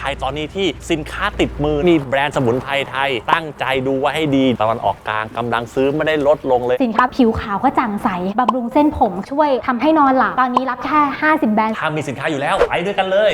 ใครตอนนี้ที่สินค้าติดมือมีแบรนด์สมุนไพรไทย ตั้งใจดูไว้ให้ดีตะวันออกกลางกำลังซื้อไม่ได้ลดลงเลย สินค้าผิวขาวก็จ่างใสบำรุงเส้นผมช่วยทำให้นอนหลับตอนนี้รับแค่ 50 แบรนด์ถ้ามีสินค้าอยู่แล้วไปด้วยกันเลย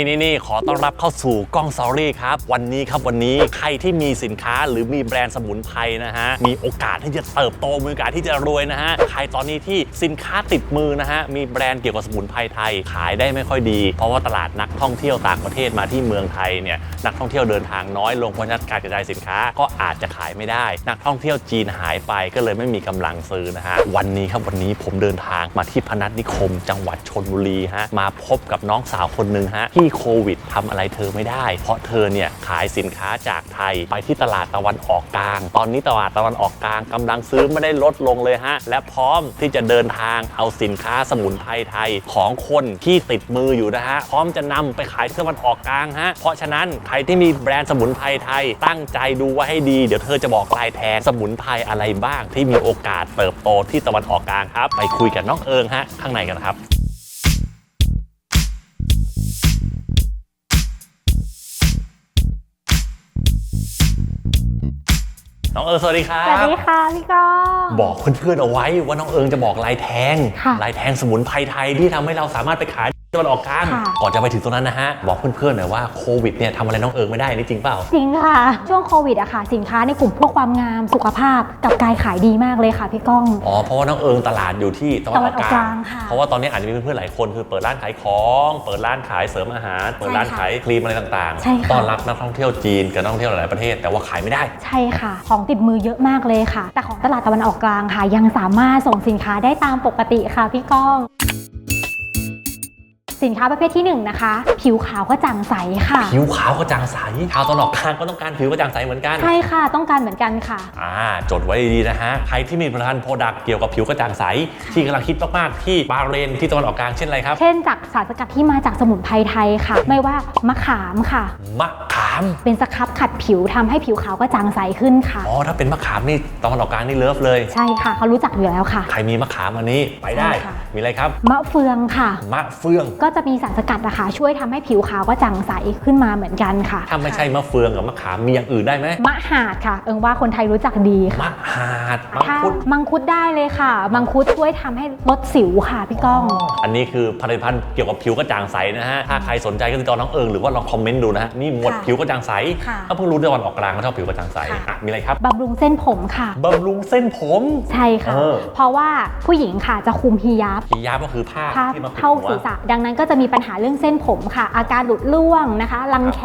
นี่นี่นี่ขอต้อนรับเข้าสู่กล้องซอรี่ครับ วันนี้ครับวันนี้ใครที่มีสินค้าหรือมีแบรนด์สมุนไพรนะฮะ มีโอกาสที่จะเติบโตมีโอกาสที่จะรวยนะฮะ ใครตอนนี้ที่สินค้าติดมือนะฮะ มีแบรนด์เกี่ยวกับสมุนไพรไทยขายได้ไม่ค่อยดี เพราะว่าตลาดนักท่องเที่ยวต่างประเทศมาที่เมืองไทยเนี่ยนักท่องเที่ยวเดินทางน้อยลงเพราะฉะนั้นการกระจายสินค้าก็อาจจะขายไม่ได้ นักท่องเที่ยวจีนหายไปก็เลยไม่มีกำลังซื้อนะฮะวันนี้ครับวันนี้ผมเดินทางมาที่พนัสนิคม จังหวัดชนบุรีฮะมาพบกับน้องสาวคนหนึ่งฮะที่โควิดทำอะไรเธอไม่ได้ เพราะเธอเนี่ยขายสินค้าจากไทยไปที่ตลาดตะวันออกกลาง ตอนนี้ตลาดตะวันออกกลางกำลังซื้อไม่ได้ลดลงเลยฮะ และพร้อมที่จะเดินทางเอาสินค้าสมุนไพรไทยของคนที่ติดมืออยู่นะฮะ พร้อมจะนำไปขายที่ตะวันออกกลางฮะ เพราะฉะนั้นใครที่มีแบรนด์สมุนไพรไทย ตั้งใจดูไว้ให้ดี เดี๋ยวเธอจะบอกลายแทงสมุนไพรอะไรบ้าง ที่มีโอกาสเติบโตที่ตะวันออกกลางครับ ไปคุยกับน้องเอิงฮะข้างในกันครับ น้องเอิงสวัสดีครัสวัสบดีค่ะพี่ก้อง บอกเพื่อนๆเอาไว้ว่าน้องเอิงจะบอกลายแทง ค่ะ ลายแทงสมุนไพรไทยที่ทำให้เราสามารถไปขาย ตะวันออกกลาง ค่ะ ก่อนจะไปถึงตรงนั้นนะฮะ บอกเพื่อนๆหน่อยว่าโควิดเนี่ยทำอะไรน้องเอิงไม่ได้นี่จริงเปล่า จริงค่ะ ช่วงโควิดอะค่ะ สินค้าในกลุ่มพวกความงามสุขภาพกับกายขายดีมากเลยค่ะพี่ก้อง อ๋อ เพราะว่าน้องเอิงตลาดอยู่ที่ตะวันออกกตะวันออกกลาลางง ค่ะเพราะว่าตอนนี้อาจจะมีเพื่อนๆหลายคนคือเปิดร้านขายของ เปิดร้านขายเสริมอาหาร เปิดร้านใช่ค่ะขายครีมอะไรต่างใช่ค่ะต้อนรับนักท่องเที่ยวจีนกับนักท่องเที่ยวหลายๆประเทศ แต่ว่าขายไม่ได้ ใช่ค่ะ ของติดมือเยอะมากเลยค่ะ แต่ของตลาดตะวันออกกลางค่ะ ยังสามารถส่งสินค้าได้ตามปกติค่ะพี่ก้อง สินค้าประเภทที่หนึ่งนะคะ ผิวขาวก็จ่างใสค่ะ ผิวขาวกระจ่างใสชาวตะวันออกกลางก็ต้องการผิวกระจ่างใสเหมือนกัน ใช่ค่ะต้องการเหมือนกันค่ะ อ่าจดไว้ดีๆนะฮะ ใครที่มีผลิตภัณฑ์โปรดักต์เกี่ยวกับผิวกระจ่างใส ที่กำลังคิดมาก ๆ ที่บาห์เรนที่ตะวันออกกลางเช่นอะไรครับ เช่นจากสารสกัดที่มาจากสมุนไพรไทยค่ะ ไม่ว่ามะขามค่ะ มะขามเป็นสครับขัดผิวทำให้ผิวขาวก็จางใสขึ้นค่ะ อ๋อถ้าเป็นมะขามนี่ตะวันออกกลางนี่เลิฟเลย ใช่ค่ะเขารู้จักอยู่แล้วค่ะ ใครมีมะขามอันนี้ไปได้ ใช่ค่ะ มีอะไรครับ มะเฟืองค่ะ มะเฟือง ก็จะมีสารสกัดนะคะ ช่วยทำให้ผิวขาวก็จางใสขึ้นมาเหมือนกันค่ะถ้าไม่ใช่มะเฟืองกับมะขามมีอย่างอื่นได้ไหมมะหาดค่ะ เอิงว่าคนไทยรู้จักดีค่ะมะหาดมะถ้าพุดมังคุดได้เลยค่ะมังคุดช่วยทำให้ลดสิวค่ะพี่ก้อง อันนี้คือผลิตภัณฑ์เกี่ยวกับผิวกระจ่างใสนะฮะถ้าใครสนใจก็ติดต่อน้องเอิงหรือว่าลองคอมเมนต์ดูนะฮะนี่หมวดค่ะ ผิวกระจ่างใสค่ะถ้าเพิ่งรู้ตะวันออกกลางก็ชอบผิวกระจ่างใสค่ะอะมีอะไรครับบำรุงเส้นผมค่ะ บำรุงเส้นผม ใช่ค่ะ เออ เพราะว่าผู้หญิงค่ะจะคุมฮียาบฮิญาบก็คือผ้าผ้าที่มาปิดเท่าหัว ศีรษะดังนั้นก็จะมีปัญหาเรื่องเส้นผมค่ะ อาการหลุดร่วงนะคะ รังแค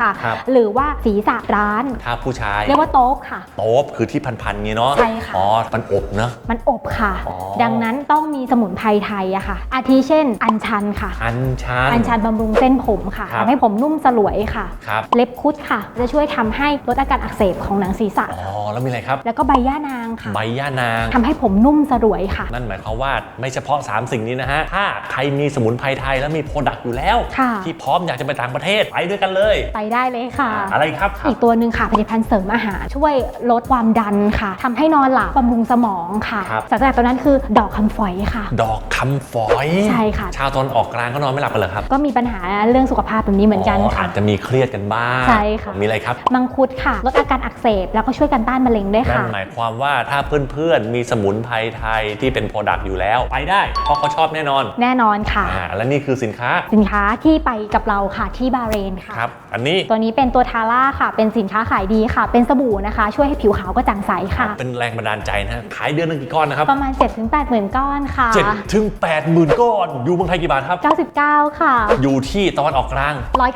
ค่ะ ครับ หรือว่าศีรษะร้าน ถ้าผู้ชายเรียกว่าโต๊บค่ะ โต๊บคือที่พันๆงี้เนาะใช่ค่ะ อ๋อมันอบเนอะมันอบค่ะ อ๋อ ดังนั้นต้องมีสมุนไพรไทยอะค่ะ อาทิเช่น อัญชันค่ะ อันชัน อัญชันบำรุงเส้นผมค่ะครับ ทำให้ผมนุ่มสลวยค่ะ ครับ เล็บคุดค่ะ จะช่วยทำให้ลดอาการอักเสบของหนังศีรษะ อ๋อ แล้วมีอะไรครับ แล้วก็ใบย่านางค่ะ ใบย่านางทำให้ผมนุ่มสลวยค่ะ นั่นหมายความว่าไม่เฉพาะ 3 สิ่งนี้นะฮะ ถ้าใครมีสมุนไพรไทยแล้วมีโปรดักต์อยู่แล้วค่ะที่พร้อมอยากจะไปต่างประเทศ ไปด้วยกันเลย ไปได้เลยค่ะ อะไรครับ อีกตัวหนึ่งค่ะผลิตภัณฑ์เสริมอาหาร ช่วยลดความดันค่ะทำให้นอนหลับบำรุงสมองค่ะครับสารสกัดตัวนั้นคือดอกคำฝอยค่ะ ดอกคำฝอย ใช่ค่ะ ชาวตอนออกกลางก็นอนไม่หลับกันเหรอครับ ก็มีปัญหาเรื่องสุขภาพแบบนี้เหมือนกันค่ะอาจจะมีเครียดกันบ้างใช่ค่ะ มีอะไรครับ มังคุดค่ะ ลดอาการอักเสบแล้วก็ช่วยกันต้านมะเร็งด้วยนั่นค่ะ หมายความว่าถ้าเพื่อนๆ มีสมุนไพรไทยที่เป็นโปรดักต์อยู่แล้ว ไปได้ เพราะเขาชอบแน่นอน แน่นอนค่ะ อ่า และนี่คือสินค้า สินค้าที่ไปกับเราค่ะที่บาห์เรนค่ะ ครับ อันนี้ตัวนี้เป็นตัวทาร่าค่ะ เป็นสินค้าขายดีค่ะ เป็นสบู่นะคะ ช่วยให้ผิวขาวก็จางใสค่ะ เป็นแรงบันดาลใจนะฮะขายเดือนหนึงกี่ก้อนนะครับประมาณ 7-8หมื่นก้อนค่ะเจ็ดถึงแปดหมื่นก้อน อยู่เมืองไทยกี่บาทครับ 99 ค่ะ อยู่ที่ตะวันออกกลาง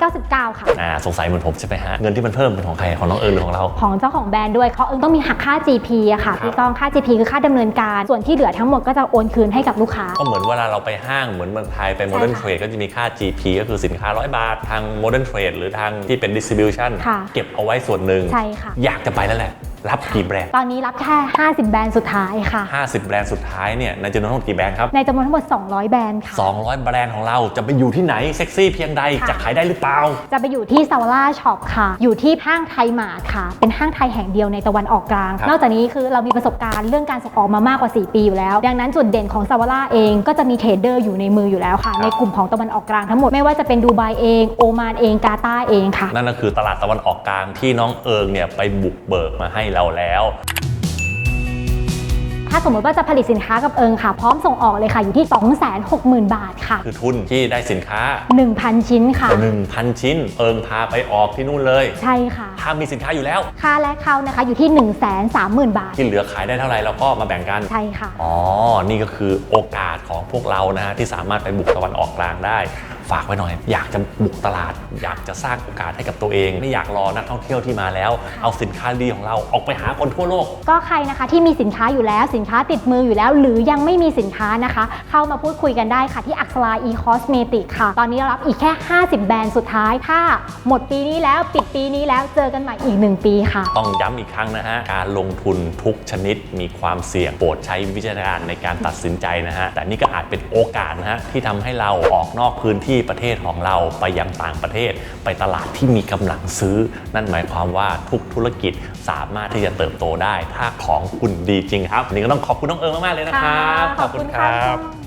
199 ค่ะ อ่า สงสัยเหมือนผมใช่ไหมฮะเงินที่มันเพิ่มเป็นของใครของน้องเอิญหรือของเรา ของเจ้าของแบรนด์ด้วยเพราะเอิงต้องมีหักค่า GP อะค่ะครับพี่ก้องค่า GP คือค่าดำเนินการ ส่วนที่เหลือทั้งหมดก็จะโอนคืนให้กับลูกค้า ก็เหมือนเวลาเราไปห้างเหมือนเมืองไทยไป Modern ใช่ค่ะ Trade ก็จะมีค่า GP ก็คือสินค้า 100 บาท ทาง Modern Trade หรือทางที่เป็น Distribution ค่ะ เก็บเอาไว้ส่วนหนึ่ง ใช่ค่ะ อยากจะไปแล้วแหละ รับกี่แบรนด์ ตอนนี้รับแค่ 50 แบรนด์สุดท้ายค่ะ 50 แบรนด์สุดท้ายเนี่ยในจำนวนทั้งหมดกี่แบรนด์ครับ ในจำนวนทั้งหมด 200 แบรนด์ค่ะ 200 แบรนด์ของเราจะไปอยู่ที่ไหนเซ็กซี่เพียงใดค่ะ จะขายได้หรือเปล่า จะไปอยู่ที่ซาวล่าช็อปค่ะ อยู่ที่ห้างไทยมาร์ทค่ะ เป็นห้างไทยแห่งเดียวในตะวันออกกลาง ครับ นอกจากนี้คือเรามีประสบการณ์เรื่องการส่งออกมามากกว่า 4 ปีอยู่แล้ว ดังนั้นจุดเด่นของซาวล่าเองก็จะมีเทรดเดอร์อยู่ในมืออยู่แล้วค่ะ ในกลุ่มของตะวันออกกลางทั้งหมด ไม่ว่าจะเป็นดูไบเอง โอมานเอง กาตาร์เองค่ะ นั่นก็คือตลาดตะวันออกกลางที่น้องเอิงเนี่ยไปบุกเบิกมาให้เราแล้ว ถ้าสมมติว่าจะผลิตสินค้ากับเอิงค่ะ พร้อมส่งออกเลยค่ะ อยู่ที่ 260,000 บาทค่ะ คือทุนที่ได้สินค้า1,000 ชิ้นค่ะ 1,000 ชิ้น เอิงพาไปออกที่นู่นเลย ใช่ค่ะ ถ้ามีสินค้าอยู่แล้ว ค่าแรกเข้านะคะอยู่ที่ 130,000 บาท ที่เหลือขายได้เท่าไหร่เราก็มาแบ่งกัน ใช่ค่ะ อ๋อ นี่ก็คือโอกาสของพวกเรานะฮะที่สามารถไปบุกตะวันออกกลางได้ฝากไว้หน่อย อยากจะบุกตลาด อยากจะสร้างโอกาสให้กับตัวเอง ไม่อยากรอนักท่องเที่ยวที่มาแล้ว เอาสินค้าดีของเราออกไปหาคนทั่วโลก ก็ใครนะคะที่มีสินค้าอยู่แล้วสินค้าติดมืออยู่แล้ว หรือยังไม่มีสินค้านะคะ เข้ามาพูดคุยกันได้ค่ะที่อักษรา e cosmetic ค่ะ ตอนนี้เรารับอีกแค่ 50 แบรนด์สุดท้ายถ้า หมดปีนี้แล้วปิดปีนี้แล้วเจอกันใหม่อีก 1 ปีค่ะ ต้องย้ำอีกครั้งนะฮะ การลงทุนทุกชนิดมีความเสี่ยง โปรดใช้วิจารณญาณในการตัดสินใจนะฮะ แต่นี่ก็อาจเป็นโอกาสนะฮะที่ทำให้เราออกนอกพื้นที่ประเทศของเราไปยังต่างประเทศ ไปตลาดที่มีกำลังซื้อ นั่นหมายความว่าทุกธุรกิจสามารถที่จะเติบโตได้ ถ้าของคุณดีจริงครับวันนี้ก็ต้องขอบคุณน้องเอิงมากๆเลยนะครับ ขอบคุณค่ะ